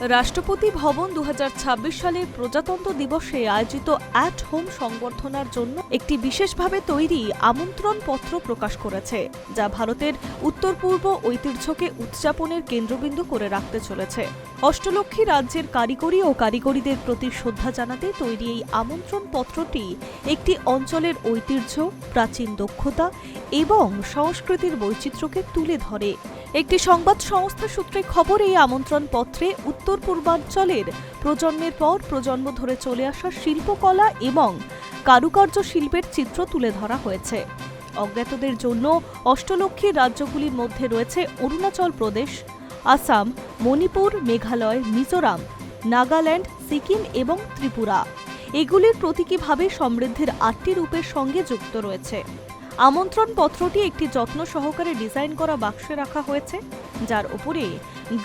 রাষ্ট্রপতি ভবন দু হাজার ছাব্বিশ সালের প্রজাতন্ত্র দিবসে আয়োজিত অ্যাট হোম সংবর্ধনার জন্য একটি বিশেষভাবে তৈরি আমন্ত্রণ পত্র প্রকাশ করেছে, যা ভারতের উত্তর পূর্ব ঐতিহ্যকে উদযাপনের কেন্দ্রবিন্দু করে রাখতে চলেছে। অষ্টলক্ষ্মী রাজ্যের কারিগরি ও কারিগরিদের প্রতি শ্রদ্ধা জানাতে তৈরি এই আমন্ত্রণ পত্রটি একটি অঞ্চলের ঐতিহ্য, প্রাচীন দক্ষতা এবং সংস্কৃতির বৈচিত্র্যকে তুলে ধরে। একটি সংবাদ সংস্থা সূত্রে খবর, এই আমন্ত্রণ পত্রে উত্তর পূর্বাঞ্চলের প্রজন্মের পর প্রজন্ম ধরে চলে আসা শিল্পকলা এবং কারুকার্য শিল্পের চিত্র তুলে ধরা হয়েছে। অজ্ঞাতদের জন্য অষ্টলক্ষী রাজ্যগুলির মধ্যে রয়েছে অরুণাচল প্রদেশ, আসাম, মণিপুর, মেঘালয়, মিজোরাম, নাগাল্যান্ড, সিকিম এবং ত্রিপুরা। এগুলির প্রতীকীভাবে সমৃদ্ধির আটটি রূপের সঙ্গে যুক্ত রয়েছে। আমন্ত্রণ পত্রটি একটি যত্ন সহকারে ডিজাইন করা বাক্সে রাখা হয়েছে, যার উপরে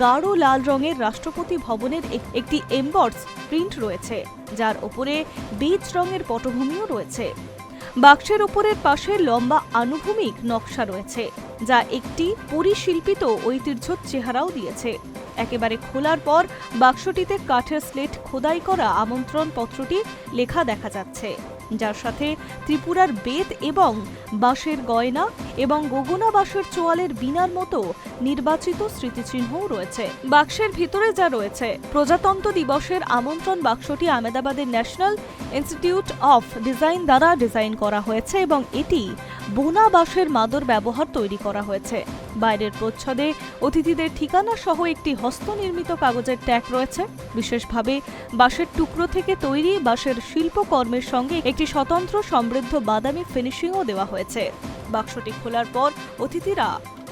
গাঢ় লাল রঙের রাষ্ট্রপতি ভবনের একটি এমবর্স প্রিন্ট রয়েছে, যার উপরে বীজ রঙের পটভূমিও রয়েছে। বাক্সের উপরের পাশে লম্বা আনুভূমিক নকশা রয়েছে, যা একটি পরিশিল্পিত ঐতিহ্য চেহারাও দিয়েছে। একেবারে খোলার পর বাক্সটিতে কাঠের স্লেট খোদাই করা আমন্ত্রণ পত্রটি লেখা দেখা যাচ্ছে। যার সাথে ত্রিপুরার বেত এবং বাঁশের গয়না এবং গগুনা বাঁশের চোয়ালের বিনার মতো নির্বাচিত স্মৃতিচিহ্নও রয়েছে। বাক্সের ভিতরে যা রয়েছে, প্রজাতন্ত্র দিবসের আমন্ত্রণ বাক্সটি আমেদাবাদের ন্যাশনাল ইনস্টিটিউট অফ ডিজাইন দ্বারা ডিজাইন করা হয়েছে এবং এটি বোনা বাঁশের মাদর ব্যবহার তৈরি করা হয়েছে। বাইরের প্রচ্ছদে অতিথিদের ঠিকানা সহ একটি হস্তনির্মিত কাগজের ট্যাগ রয়েছে। বিশেষভাবে বাঁশের টুকরো থেকে তৈরি বাঁশের শিল্পকর্মের সঙ্গে একটি স্বতন্ত্র সমৃদ্ধ বাদামি ফিনিশিংও দেওয়া হয়েছে। বাক্সটি খোলার পর অতিথিরা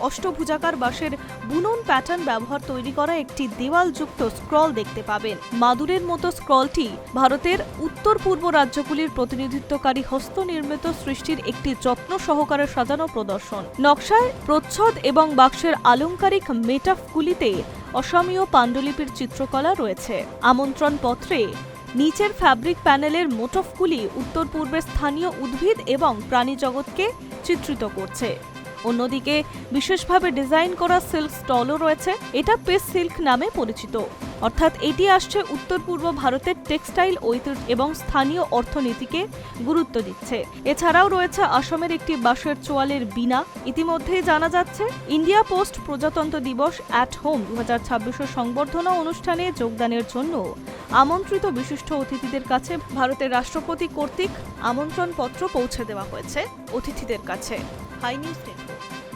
অষ্টভুজাকার বাঁশের বুনন প্যাটার্ন ব্যবহার তৈরি করা একটি দেওয়ালযুক্ত স্ক্রল দেখতে পাবেন। মাদুরের মতো স্ক্রলটি ভারতের উত্তর পূর্ব রাজ্যগুলির প্রতিনিধিত্বকারী হস্তনির্মিত সৃষ্টির একটি যত্ন সহকারে সাজানো প্রদর্শন। নকশায় প্রচ্ছদ এবং বাক্সের আলংকারিক মেটাফগুলিতে অসমীয় পাণ্ডুলিপির চিত্রকলা রয়েছে। আমন্ত্রণ পত্রে নিচের ফ্যাব্রিক প্যানেলের মোটফগুলি উত্তর পূর্বের স্থানীয় উদ্ভিদ এবং প্রাণী জগৎকে চিত্রিত করছে। অন্যদিকে বিশেষভাবে ডিজাইন করা সিল্ক স্টলও রয়েছে। এটা পেস সিল্ক নামে পরিচিত। অর্থাৎ এটি আসছে উত্তর পূর্ব ভারতের টেক্সটাইল ঐতিহ্য এবং স্থানীয় অর্থনীতিকে গুরুত্ব দিচ্ছে। এছাড়াও রয়েছে আসামের একটি বাঁশের চোয়ালের বিনা ইতিমধ্যেই জানা যাচ্ছে, ইন্ডিয়া পোস্ট প্রজাতন্ত্র দিবস অ্যাট হোম দু হাজার সংবর্ধনা অনুষ্ঠানে যোগদানের জন্য আমন্ত্রিত বিশিষ্ট অতিথিদের কাছে ভারতের রাষ্ট্রপতি কর্তৃক আমন্ত্রণপত্র পৌঁছে দেওয়া হয়েছে অতিথিদের কাছে। 介入して。